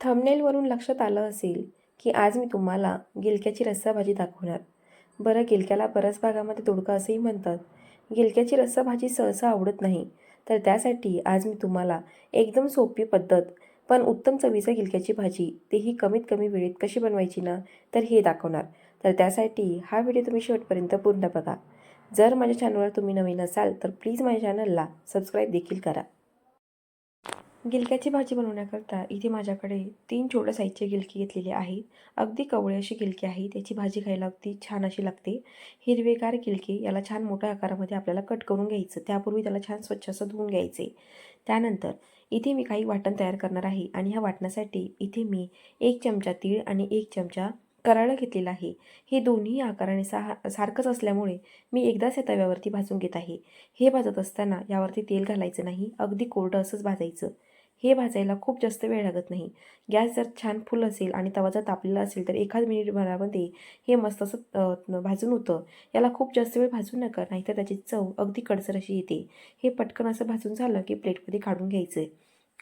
थंबनेलवरून लक्षात आलं असेल की आज मी तुम्हाला गिलक्याची रस्साभाजी दाखवणार. बरं गिलक्याला बऱ्याच भागामध्ये दोडका असंही म्हणतात. गिलक्याची रस्साभाजी सहसा आवडत नाही तर त्यासाठी आज मी तुम्हाला एकदम सोपी पद्धत पण उत्तम चवीचं गिलक्याची भाजी तेही कमीत कमी वेळेत कशी बनवायची ना तर हे दाखवणार. तर त्यासाठी हा व्हिडिओ तुम्ही शेवटपर्यंत पूर्ण बघा. जर माझ्या चॅनलवर तुम्ही नवीन असाल तर प्लीज माझ्या चॅनलला सबस्क्राईब देखील करा. गिलक्याची भाजी बनवण्याकरता इथे माझ्याकडे तीन छोट्या साईजचे गिलकी घेतलेले आहेत. अगदी कवळी अशी गिलकी आहे. त्याची भाजी खायला अगदी छान अशी लागते. हिरवेगार गिलके याला छान मोठ्या आकारामध्ये आपल्याला कट करून घ्यायचं. त्यापूर्वी त्याला छान स्वच्छ असं धुवून घ्यायचे. त्यानंतर इथे मी काही वाटण तयार करणार आहे आणि ह्या वाटण्यासाठी इथे मी एक चमचा तीळ आणि एक चमचा कराळं घेतलेला आहे. हे दोन्ही आकाराने सा सारखंच असल्यामुळे मी एकदाच या तव्यावरती भाजून घेत आहे. हे भाजत असताना यावरती तेल घालायचं नाही. अगदी कोरडं असंच भाजायचं. हे भाजायला खूप जास्त वेळ लागत नाही. गॅस जर छान फुल असेल आणि तवा जर तापलेला असेल तर एखाद मिनिटभरामध्ये हे मस्त असं भाजून होतं. याला खूप जास्त वेळ भाजू नका नाहीतर त्याची चव अगदी कडसर अशी येते. हे पटकन असं भाजून झालं की प्लेटमध्ये काढून घ्यायचं आहे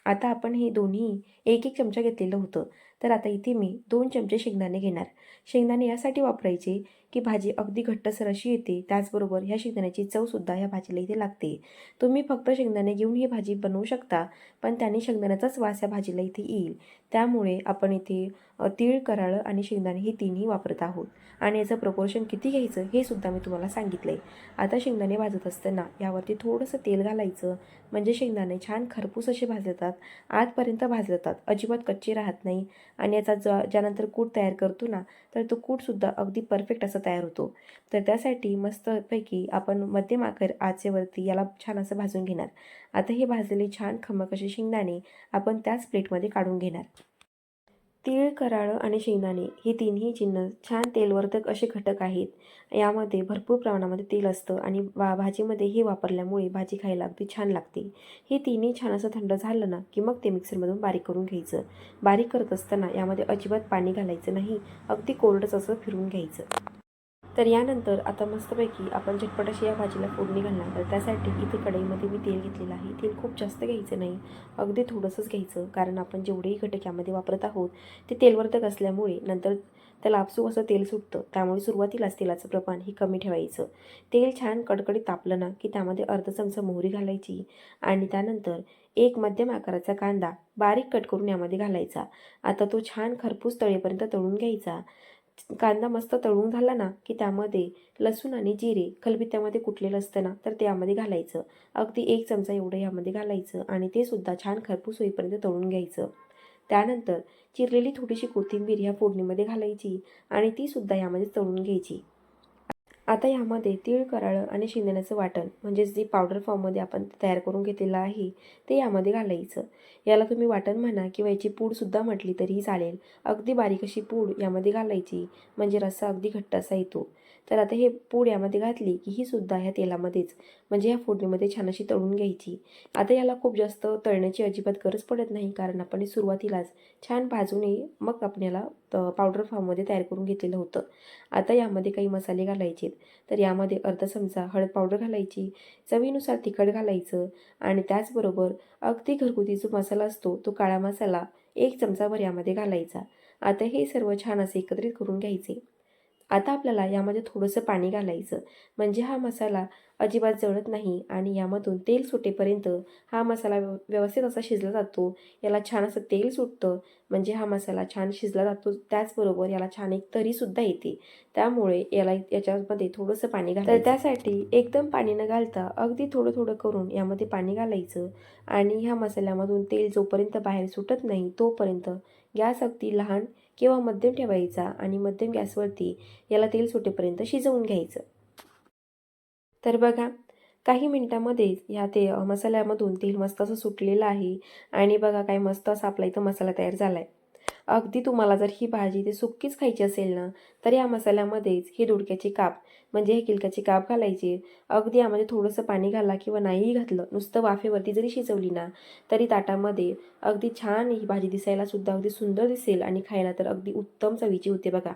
आता आपण हे दोन्ही एक एक चमचा घेतलेलं होतं. तर आता इथे मी दोन चमचे शेंगदाणे घेणार. शेंगदाणे यासाठी वापरायचे की भाजी अगदी घट्टसर अशी येते. त्याचबरोबर ह्या शेंगदाण्याची चवसुद्धा ह्या भाजीला इथे लागते. तुम्ही फक्त शेंगदाणे घेऊन ही भाजी बनवू शकता पण त्याने शेंगदाण्याचाच वास या भाजीला इथे येईल. त्यामुळे आपण इथे तीळ कराळं आणि शेंगदाणे हे तिन्ही वापरत आहोत. आणि याचं प्रपोर्शन किती घ्यायचं हे सुद्धा मी तुम्हाला सांगितलं आहे आता शेंगदाणे भाजत असताना यावरती थोडंसं तेल घालायचं. म्हणजे शेंगदाणे छान खरपूस असे भाजतात. आतपर्यंत भाजतात अजिबात कच्चे राहत नाही. आणि याचा ज ज्यानंतर कूट तयार करतो ना तर तो कूटसुद्धा अगदी परफेक्ट असा तयार होतो. तर त्यासाठी मस्तपैकी आपण मध्यम आकर आचेवरती याला छान असं भाजून घेणार. आता हे भाजलेले छान खमक असे शेंगदाणे आपण त्याच प्लेटमध्ये काढून घेणार. तीळ कराळं आणि शेंगदाणे हे तिन्ही जिन्नस छान तेलवर्धक असे घटक आहेत. यामध्ये भरपूर प्रमाणामध्ये तेल असतं आणि वा भाजीमध्ये हे वापरल्यामुळे भाजी खायला अगदी छान लागते. हे तिन्ही छान असं थंड झालं ना की मग ते मिक्सरमधून बारीक करून घ्यायचं. बारीक करत असताना यामध्ये अजिबात पाणी घालायचं नाही. अगदी कोरडंच असं फिरून घ्यायचं. तर यानंतर आता मस्तपैकी आपण झटपट अशी या भाजीला फोडणी घालणार. तर त्यासाठी इथे कढईमध्ये मी तेल घेतलेलं आहे. तेल खूप जास्त घ्यायचं नाही. अगदी थोडंसंच घ्यायचं. कारण आपण जेवढेही घटक यामध्ये वापरत आहोत ते तेलवर्धक असल्यामुळे नंतर त्याला आपसूक असं तेल सुटतं. त्यामुळे सुरुवातीलाच तेलाचं प्रमाण हे कमी ठेवायचं. तेल छान कडकडीत तापलं ना की त्यामध्ये अर्धा चमचा मोहरी घालायची आणि त्यानंतर एक मध्यम आकाराचा कांदा बारीक कट करून यामध्ये घालायचा. आता तो छान खरपूस तळेपर्यंत तळून घ्यायचा. कांदा मस्त तळून झाला ना की त्यामध्ये लसूण आणि जिरे खलबत्त्यामध्ये कुटलेलं असतं ना तर त्यामध्ये घालायचं. अगदी एक चमचा एवढं यामध्ये घालायचं आणि ते सुद्धा छान खरपूस होईपर्यंत तळून घ्यायचं. त्यानंतर चिरलेली थोडीशी कोथिंबीर ह्या फोडणीमध्ये घालायची आणि ती सुद्धा यामध्ये तळून घ्यायची. आता यामध्ये तीळ कराळं आणि शेंगदाण्याचं वाटण म्हणजेच जी पावडर फॉर्ममध्ये आपण तयार करून घेतलेलं आहे ते यामध्ये घालायचं. याला तुम्ही वाटण म्हणा किंवा याची पूडसुद्धा म्हटली तरीही चालेल. अगदी बारीक अशी पूड यामध्ये घालायची म्हणजे रस्सा अगदी घट्ट असा येतो. तर आता हे पूड यामध्ये घातली की ही सुद्धा ह्या तेलामध्येच म्हणजे ह्या फोडणीमध्ये छान अशी तळून घ्यायची. आता याला खूप जास्त तळण्याची अजिबात गरज पडत नाही कारण आपण सुरुवातीलाच छान भाजूनही मग आपण याला पावडर फॉर्ममध्ये तयार करून घेतलेलं होतं. आता यामध्ये काही मसाले घालायचे तर यामध्ये अर्धा चमचा हळद पावडर घालायची चवीनुसार तिखट घालायचं आणि त्याचबरोबर अगदी घरगुती जो मसाला असतो तो काळा मसाला एक चमचाभर यामध्ये घालायचा. आता हे सर्व छान असे एकत्रित करून घ्यायचे. आता आपल्याला यामध्ये थोडंसं पाणी घालायचं. म्हणजे हा मसाला अजिबात जळत नाही आणि यामधून तेल सुटेपर्यंत हा मसाला व्यव व्यवस्थित असा शिजला जातो. याला छान असं तेल सुटतं. म्हणजे हा मसाला छान शिजला जातो. त्याचबरोबर याला छान एक तरीसुद्धा येते. त्यामुळे याला याच्यामध्ये थोडंसं पाणी घालायचं. तर त्यासाठी एकदम पाणी न घालता अगदी थोडं थोडं करून यामध्ये पाणी घालायचं. आणि ह्या मसाल्यामधून तेल जोपर्यंत बाहेर सुटत नाही तोपर्यंत गॅस अगदी लहान किंवा मध्यम ठेवायचा आणि मध्यम गॅसवरती याला तेल सुटेपर्यंत शिजवून घ्यायचं. तर बघा काही मिनटामध्येच ह्या ते मसाल्यामधून तेल मस्त असं सुटलेलं आहे आणि बघा काय मस्त असा आपला इथं मसाला तयार झाला आहे अगदी तुम्हाला जर ही भाजी ते सुक्कीच खायची असेल ना तर या मसाल्यामध्येच ही दोडक्याची काप म्हणजे हे किलक्याची काप घालायची. अगदी यामध्ये थोडंसं पाणी घाला किंवा नाहीही घातलं नुसतं वाफेवरती जरी शिजवली ना तरी ताटामध्ये अगदी छान ही भाजी दिसायला सुद्धा अगदी सुंदर दिसेल आणि खायला तर अगदी उत्तम चवीची होते बघा.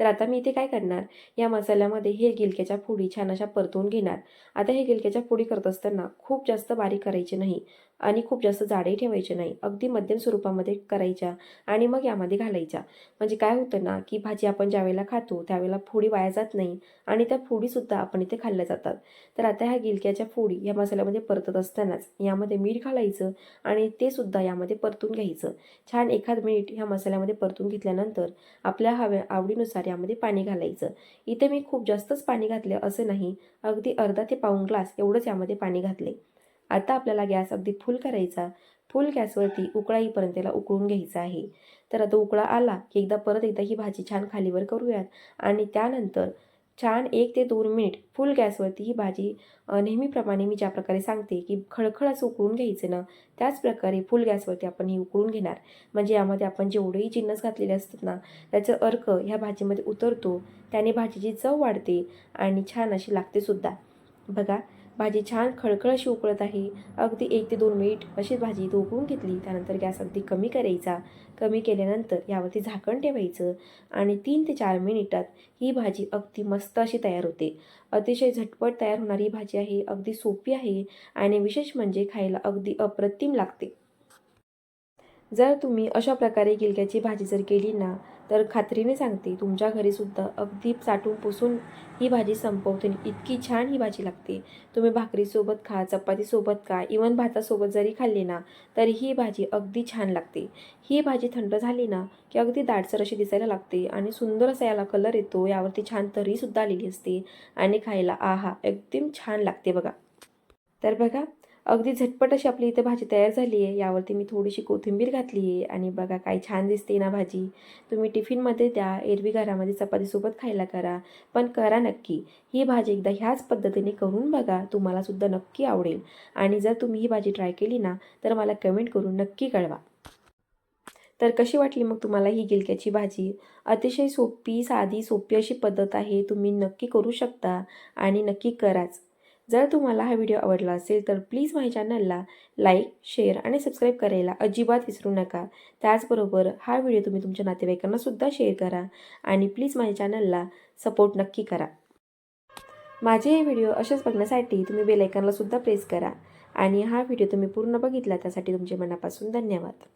तर आता मी इथे काय करणार? या मसाल्यामध्ये हे गिलक्याच्या फोडी छान अशा परतून घेणार. आता हे गिलक्याच्या फोडी करत असताना खूप जास्त बारीक करायची नाही. आणि खूप जास्त जाडही ठेवायचे नाही. अगदी मध्यम स्वरूपामध्ये करायच्या आणि मग यामध्ये घालायच्या. म्हणजे काय होतं ना की भाजी आपण ज्यावेळेला खातो त्यावेळेला फोडी वाया जात नाही आणि त्या फोडीसुद्धा आपण इथे खाल्ल्या जातात. तर आता ह्या गिलक्याच्या फोडी या मसाल्यामध्ये परतत असतानाच यामध्ये मीठ घालायचं आणि ते सुद्धा यामध्ये परतून घ्यायचं. छान एखाद मिनिट ह्या मसाल्यामध्ये परतून घेतल्यानंतर आपल्या हव्या आवडीनुसार यामध्ये पाणी घालायचं. इथे मी खूप जास्तच पाणी घातले असं नाही अगदी अर्धा ते पाऊण ग्लास एवढंच यामध्ये पाणी घातले. आता आपल्याला गॅस अगदी फुल करायचा. फुल गॅसवरती उकळा येईपर्यंत त्याला उकळून घ्यायचा आहे. तर आता उकळा आला की एकदा परत एकदा ही भाजी छान खालीवर करूयात. आणि त्यानंतर छान एक ते दोन मिनिट फुल गॅसवरती ही भाजी नेहमीप्रमाणे मी ज्या प्रकारे सांगते की खळखळ असं उकळून घ्यायचं ना त्याचप्रकारे फुल गॅसवरती आपण ही उकळून घेणार. म्हणजे यामध्ये आपण जेवढेही जिन्नस घातलेले असतात ना त्याचं अर्क ह्या भाजीमध्ये उतरतो त्याने भाजीची चव वाढते आणि छान अशी लागते सुद्धा. बघा भाजी छान खळखळ अशी उकळत आहे. अगदी एक ते दोन मिनिट अशी भाजी इथं उकळून घेतली. त्यानंतर गॅस अगदी कमी करायचा. कमी केल्यानंतर यावरती झाकण ठेवायचं आणि तीन ते चार मिनिटात ही भाजी अगदी मस्त अशी तयार होते. अतिशय झटपट तयार होणारी ही भाजी आहे. अगदी सोपी आहे आणि विशेष म्हणजे खायला अगदी अप्रतिम लागते. जर तुम्ही अशा प्रकारे गिलक्याची भाजी जर केली ना तर खात्रीने सांगते तुमच्या घरीसुद्धा अगदी साठून पुसून ही भाजी संपवते इतकी छान ही भाजी लागते. तुम्ही भाकरीसोबत खा चपातीसोबत खा इवन भातासोबत जरी खाल्ली ना तरी ही भाजी अगदी छान लागते. ही भाजी थंड झाली ना की अगदी दाटसर अशी दिसायला लागते आणि सुंदर असा याला कलर येतो यावरती छान तरीसुद्धा आलेली असते आणि खायला आहा एकदम छान लागते बघा. तर बघा अगदी झटपट अशी आपली इथे भाजी तयार झाली आहे. यावरती मी थोडीशी कोथिंबीर घातली आहे. आणि बघा काय छान दिसते ना भाजी. तुम्ही टिफिनमध्ये द्या एरवी घरामध्ये चपातीसोबत खायला करा. पण करा नक्की. ही भाजी एकदा ह्याच पद्धतीने करून बघा. तुम्हालासुद्धा नक्की आवडेल. आणि जर तुम्ही ही भाजी ट्राय केली ना तर मला कमेंट करून नक्की कळवा. तर कशी वाटली मग तुम्हाला ही गिलक्याची भाजी? अतिशय सोपी साधी सोपी अशी पद्धत आहे. तुम्ही नक्की करू शकता. आणि नक्की कराच. जर तुम्हाला हा व्हिडिओ आवडला असेल तर प्लीज माझ्या चॅनलला लाईक शेअर आणि सबस्क्राईब करायला अजिबात विसरू नका. त्याचबरोबर हा व्हिडिओ तुम्ही तुमच्या नातेवाईकांनासुद्धा शेअर करा आणि प्लीज माझ्या चॅनलला सपोर्ट नक्की करा. माझे हे व्हिडिओ असेच बघण्यासाठी तुम्ही बेलायकनला सुद्धा प्रेस करा आणि हा व्हिडिओ तुम्ही पूर्ण बघितला त्यासाठी तुमचे मनापासून धन्यवाद.